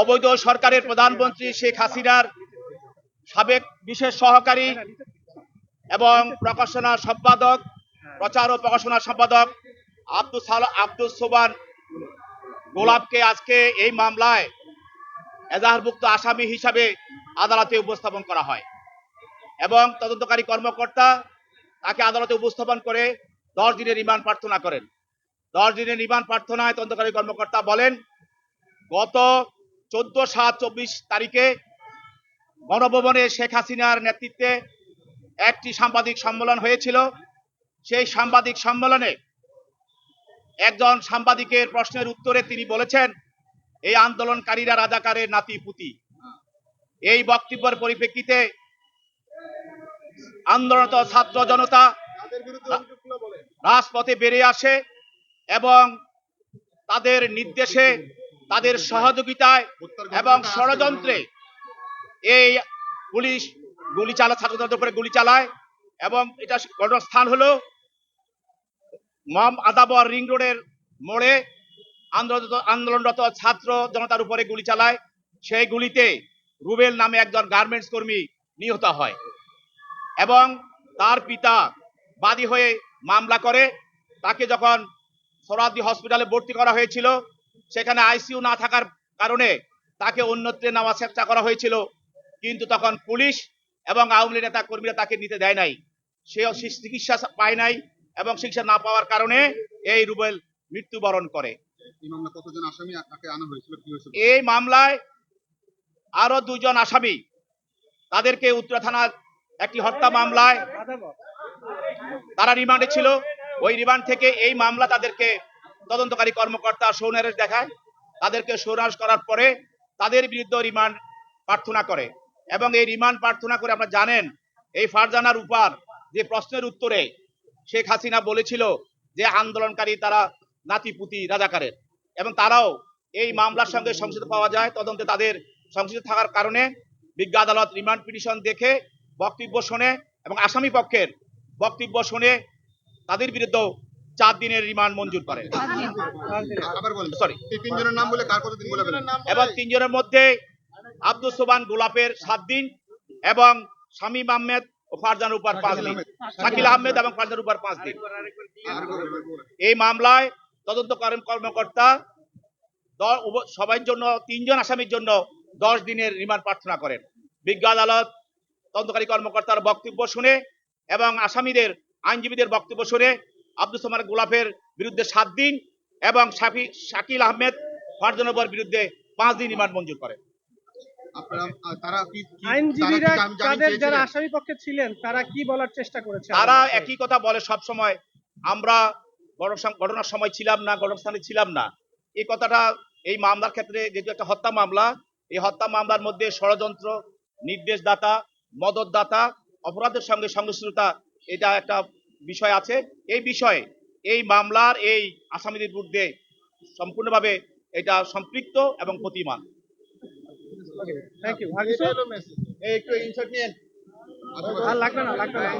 অবৈধ সরকারের প্রধানমন্ত্রী শেখ হাসিনার সাবেক বিশেষ সহকারী এবং প্রকাশনা সম্পাদক, প্রচার ও প্রকাশনা সম্পাদক আব্দুল সাল, আব্দুল সোবান গোলাপকে আজকে এই মামলায় এজাহারভুক্ত আসামি হিসাবে আদালতে উপস্থাপন করা হয় এবং তদন্তকারী কর্মকর্তা তাকে আদালতে উপস্থাপন করে দশ দিনের রিমান্ড প্রার্থনা করেন। দশ দিনের রিমান্ড প্রার্থনায় তদন্তকারী কর্মকর্তা বলেন গত চোদ্দ সাত চব্বিশ তারিখে গণভবনে শেখ হাসিনার নেতৃত্বে একটি সাংবাদিক সম্মেলন হয়েছিল। সেই সাংবাদিক সম্মেলনে একজন সাংবাদিকের প্রশ্নের উত্তরে তিনি বলেছেন, এই আন্দোলনকারীরা রাজাকারের নাতি পুতি এই বক্তব্যের পরিপ্রেক্ষিতে আন্দোলনত ছাত্র জনতা রাজপথে বেড়ে আসে এবং তাদের নির্দেশে তাদের সহযোগিতায় এবং ষড়যন্ত্রে এই পুলিশ গুলি চালা ছাত্রদের উপরে গুলি চালায় এবং এটা ঘটনাস্থান হলো মম আদাবর রিং রোডের মোড়ে আন্দোলনরত আন্দোলনরত ছাত্র জনতার উপরে গুলি চালায়। সেই গুলিতে রুবেল নামে একজন গার্মেন্টস কর্মী নিহত হয় এবং তার পিতা বাদী হয়ে মামলা করে। তাকে যখন সরাদি হসপিটালে ভর্তি করা হয়েছিল সেখানে আইসিইউ না থাকার কারণে তাকে অন্যত্রে নেওয়ার চেষ্টা করা হয়েছিল। কিন্তু তখন পুলিশ এবং আওয়ামী লীগ নেতা কর্মীরা তাকে নিতে দেয় নাই। সে চিকিৎসা পায় নাই এবং চিকিৎসা না পাওয়ার কারণে এই রুবেল মৃত্যুবরণ করে। এই মামলায় আরও দুজন আসামি। তাদেরকে উত্তরা থানার একটি হত্যা মামলায় তারা রিমান্ডে ছিল। ওই রিমান্ড থেকে এই মামলা তাদেরকে তদন্তকারী কর্মকর্তা সৌনারেশ দেখায়, তাদেরকে সৌনাশ করার পরে তাদের বিরুদ্ধে রিমান্ড প্রার্থনা করে। এবং এই রিমান্ড প্রার্থনা করে আপনারা জানেন, এই ফারজানার উপর যে প্রশ্নের উত্তরে শেখ হাসিনা বলেছিল যে আন্দোলনকারী তারা নাতিপুতি রাজাকারের। এবং তারাও এই মামলার সঙ্গে সংশ্লিষ্ট পাওয়া যায়, তদন্তে তাদের সংশ্লিষ্ট থাকার কারণে বিজ্ঞ আদালত রিমান্ড পিটিশন দেখে বক্তব্য শোনে এবং আসামি পক্ষের বক্তব্য শুনে তাদের বিরুদ্ধেও চার দিনের রিমান্ড মঞ্জুর করে। আবার সরি তিনজনের নাম বলে কার কতদিন এবং তিনজনের মধ্যে আব্দুল সোবান গোলাপের সাত দিন এবং শামীম আহমেদ ও ফারজান উপর পাঁচ দিন। শাকিল আহমেদ। এবং ফারজান উপর পাঁচ দিন। এই মামলায় তদন্তকারী কর্মকর্তা। দ- উভ- সবার জন্য তিনজন আসামির জন্য দশ দিনের রিমান্ড প্রার্থনা করেন। বিজ্ঞ আদালত তদন্তকারী কর্মকর্তার বক্তব্য শুনে এবং আসামিদের আইনজীবীদের বক্তব্য শুনে আব্দুল সামার গোলাপের বিরুদ্ধে সাত দিন এবং শাফি শাকিল আহমেদ ফারজানবর বিরুদ্ধে পাঁচ দিন রিমান্ড মঞ্জুর করে। আপনারা আহ, তারা কি কি- আইনজীবীরা তারা কি জামিন- জামিন তাদের যারা আসামি পক্ষে ছিলেন তারা কি বলার চেষ্টা করেছে তারা একই কথা বলে সব সময় আমরা ঘটনার সময় ছিলাম না ঘটনাস্থানে ছিলাম না। এই কথাটা এই মামলার ক্ষেত্রে যেহেতু একটা হত্যা মামলা এই হত্যা মামলার মধ্যে ষড়যন্ত্র নির্দেশদাতা মদতদাতা অপরাধের সঙ্গে সংশ্লিষ্টতা এটা একটা বিষয় আছে। এই বিষয়ে এই মামলার এই আসামিদের বিরুদ্ধে সম্পূর্ণভাবে এটা সম্পৃক্ত এবং প্রতিমান। থ্যাংক ইউ আর একটু ইনসার্ট নিয়ে। আর লাগবে না লাগবে না।